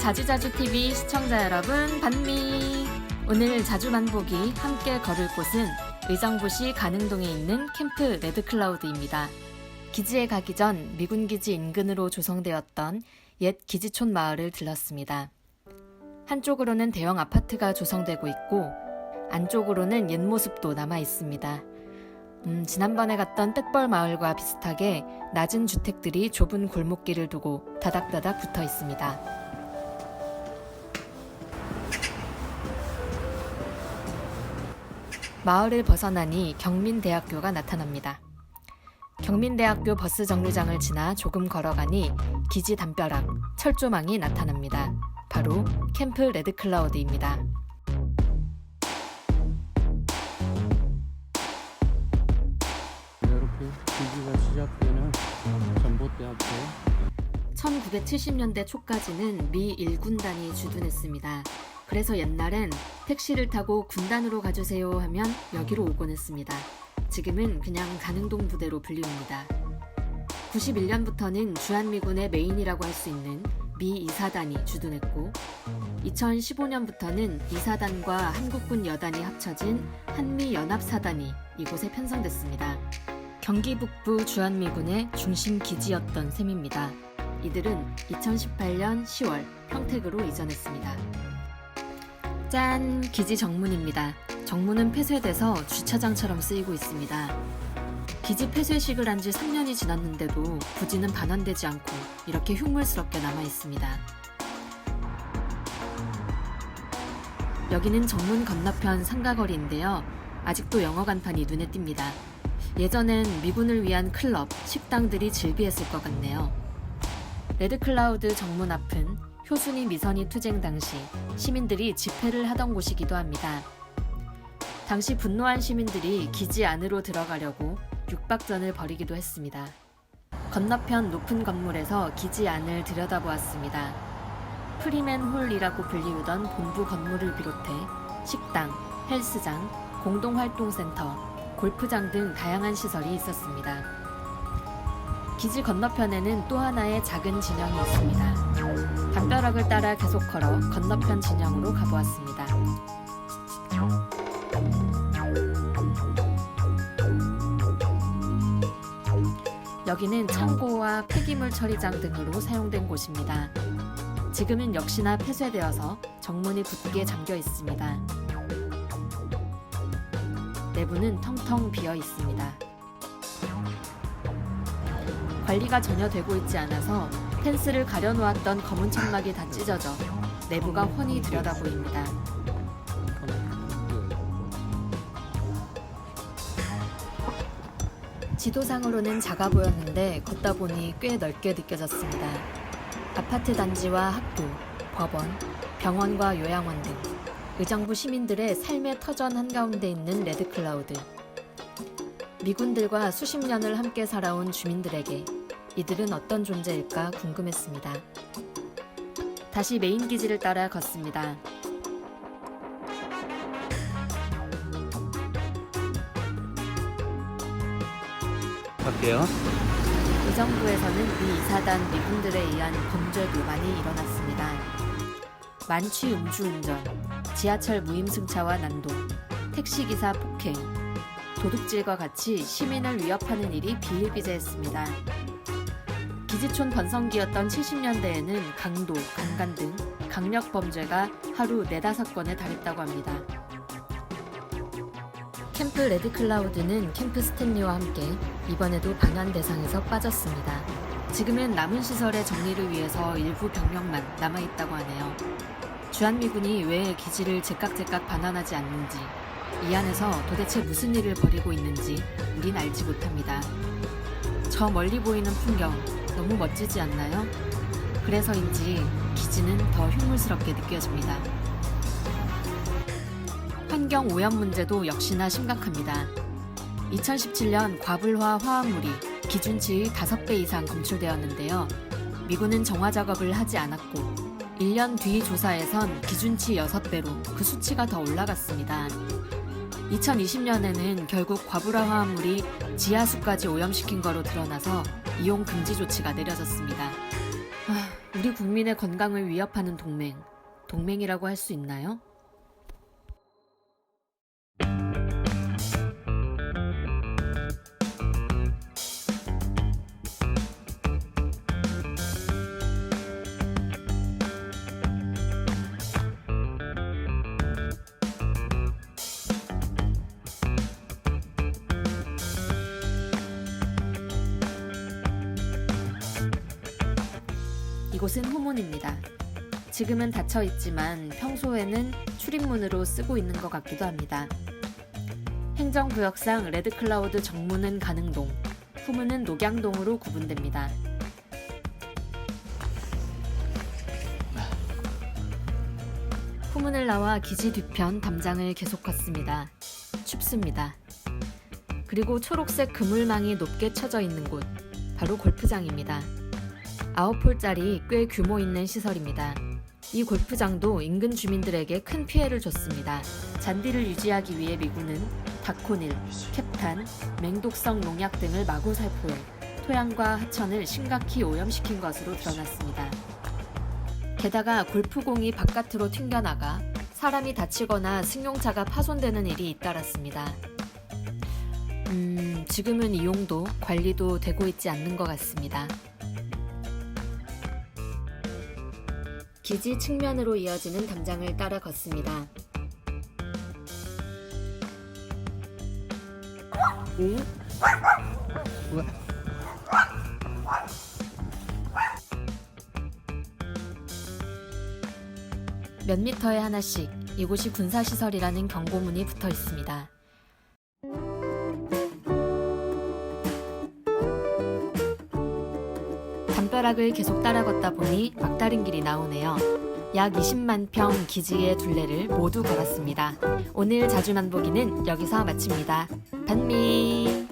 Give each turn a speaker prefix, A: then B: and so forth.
A: 자주자주TV 시청자 여러분, 반미! 오늘 자주만보기 함께 걸을 곳은 의정부시 가능동에 있는 캠프 레드클라우드입니다. 기지에 가기 전 미군 기지 인근으로 조성되었던 옛 기지촌 마을을 들렀습니다. 한쪽으로는 대형 아파트가 조성되고 있고 안쪽으로는 옛 모습도 남아 있습니다. 음, 지난번에 갔던 뜻벌 마을과 비슷하게 낮은 주택들이 좁은 골목길을 두고 다닥다닥 붙어 있습니다. 마을을 벗어나니 경민대학교가 나타납니다. 경민대학교 버스 정류장을 지나 조금 걸어가니 기지 담벼락, 철조망이 나타납니다. 바로 캠프 레드클라우드입니다.
B: 이렇게 기지가 시작되는 전봇대학교
A: 1970년대 초까지는 미 1군단이 주둔했습니다. 그래서 옛날엔 택시를 타고 군단으로 가주세요 하면 여기로 오곤 했습니다. 지금은 그냥 가능동 부대로 불리웁니다. 91년부터는 주한미군의 메인이라고 할 수 있는 미 2사단이 주둔했고 2015년부터는 2사단과 한국군 여단이 합쳐진 한미연합사단이 이곳에 편성됐습니다. 경기 북부 주한미군의 중심 기지였던 셈입니다. 이들은 2018년 10월 평택으로 이전했습니다. 짠! 기지 정문입니다. 정문은 폐쇄돼서 주차장처럼 쓰이고 있습니다. 기지 폐쇄식을 한 지 3년이 지났는데도 부지는 반환되지 않고 이렇게 흉물스럽게 남아 있습니다. 여기는 정문 건너편 상가거리인데요. 아직도 영어 간판이 눈에 띕니다. 예전엔 미군을 위한 클럽, 식당들이 즐비했을 것 같네요. 레드클라우드 정문 앞은 효순이 미선이 투쟁 당시 시민들이 집회를 하던 곳이기도 합니다. 당시 분노한 시민들이 기지 안으로 들어가려고 육박전을 벌이기도 했습니다. 건너편 높은 건물에서 기지 안을 들여다보았습니다. 프리맨 홀이라고 불리우던 본부 건물을 비롯해 식당, 헬스장, 공동활동센터, 골프장 등 다양한 시설이 있었습니다. 기지 건너편에는 또 하나의 작은 진영이 있습니다. 담벼락을 따라 계속 걸어 건너편 진영으로 가보았습니다. 여기는 창고와 폐기물 처리장 등으로 사용된 곳입니다. 지금은 역시나 폐쇄되어서 정문이 굳게 잠겨 있습니다. 내부는 텅텅 비어 있습니다. 관리가 전혀 되고 있지 않아서 펜스를 가려놓았던 검은 천막이 다 찢어져 내부가 훤히 들여다 보입니다. 지도상으로는 작아 보였는데 걷다 보니 꽤 넓게 느껴졌습니다. 아파트 단지와 학교, 법원, 병원과 요양원 등 의정부 시민들의 삶의 터전 한가운데 있는 레드클라우드. 미군들과 수십 년을 함께 살아온 주민들에게 이들은 어떤 존재일까 궁금했습니다. 다시 메인 기지를 따라 걷습니다.
B: 갈게요
A: 의정부에서는 이 이사단 미군들에 의한 범죄도 많이 일어났습니다. 만취 음주운전, 지하철 무임승차와 난동, 택시기사 폭행, 도둑질과 같이 시민을 위협하는 일이 비일비재했습니다. 기지촌 번성기였던 70년대에는 강도, 강간 등 강력 범죄가 하루 4, 5건에 달했다고 합니다. 캠프 레드클라우드는 캠프 스탠리와 함께 이번에도 반환 대상에서 빠졌습니다. 지금은 남은 시설의 정리를 위해서 일부 병력만 남아있다고 하네요. 주한미군이 왜 기지를 제깍제깍 반환하지 않는지, 이 안에서 도대체 무슨 일을 벌이고 있는지 우린 알지 못합니다. 저 멀리 보이는 풍경 너무 멋지지 않나요? 그래서인지 기지는 더 흉물스럽게 느껴집니다. 환경 오염 문제도 역시나 심각합니다. 2017년 과불화 화합물이 기준치의 5배 이상 검출되었는데요. 미군은 정화 작업을 하지 않았고 1년 뒤 조사에선 기준치 6배로 그 수치가 더 올라갔습니다. 2020년에는 결국 과불화 화합물이 지하수까지 오염시킨 거로 드러나서 이용 금지 조치가 내려졌습니다. 아, 우리 국민의 건강을 위협하는 동맹. 동맹이라고 할 수 있나요? 이곳은 후문입니다. 지금은 닫혀 있지만 평소에는 출입문으로 쓰고 있는 것 같기도 합니다. 행정구역상 레드클라우드 정문은 가능동, 후문은 녹양동으로 구분됩니다. 후문을 나와 기지 뒤편 담장을 계속 걷습니다. 춥습니다. 그리고 초록색 그물망이 높게 쳐져 있는 곳, 바로 골프장입니다. 아홉 홀짜리 꽤 규모 있는 시설입니다. 이 골프장도 인근 주민들에게 큰 피해를 줬습니다. 잔디를 유지하기 위해 미군은 다코닐, 캡탄, 맹독성 농약 등을 마구 살포해 토양과 하천을 심각히 오염시킨 것으로 드러났습니다. 게다가 골프공이 바깥으로 튕겨나가 사람이 다치거나 승용차가 파손되는 일이 잇따랐습니다. 음, 지금은 이용도 관리도 되고 있지 않는 것 같습니다. 기지 측면으로 이어지는 담장을 따라 걷습니다. 몇 미터에 하나씩 이곳이 군사시설이라는 경고문이 붙어 있습니다. 담벼락을 계속 따라 걷다 보니 막다른 길이 나오네요. 약 20만 평 기지의 둘레를 모두 걸었습니다. 오늘 자주 만보기는 여기서 마칩니다. 단미!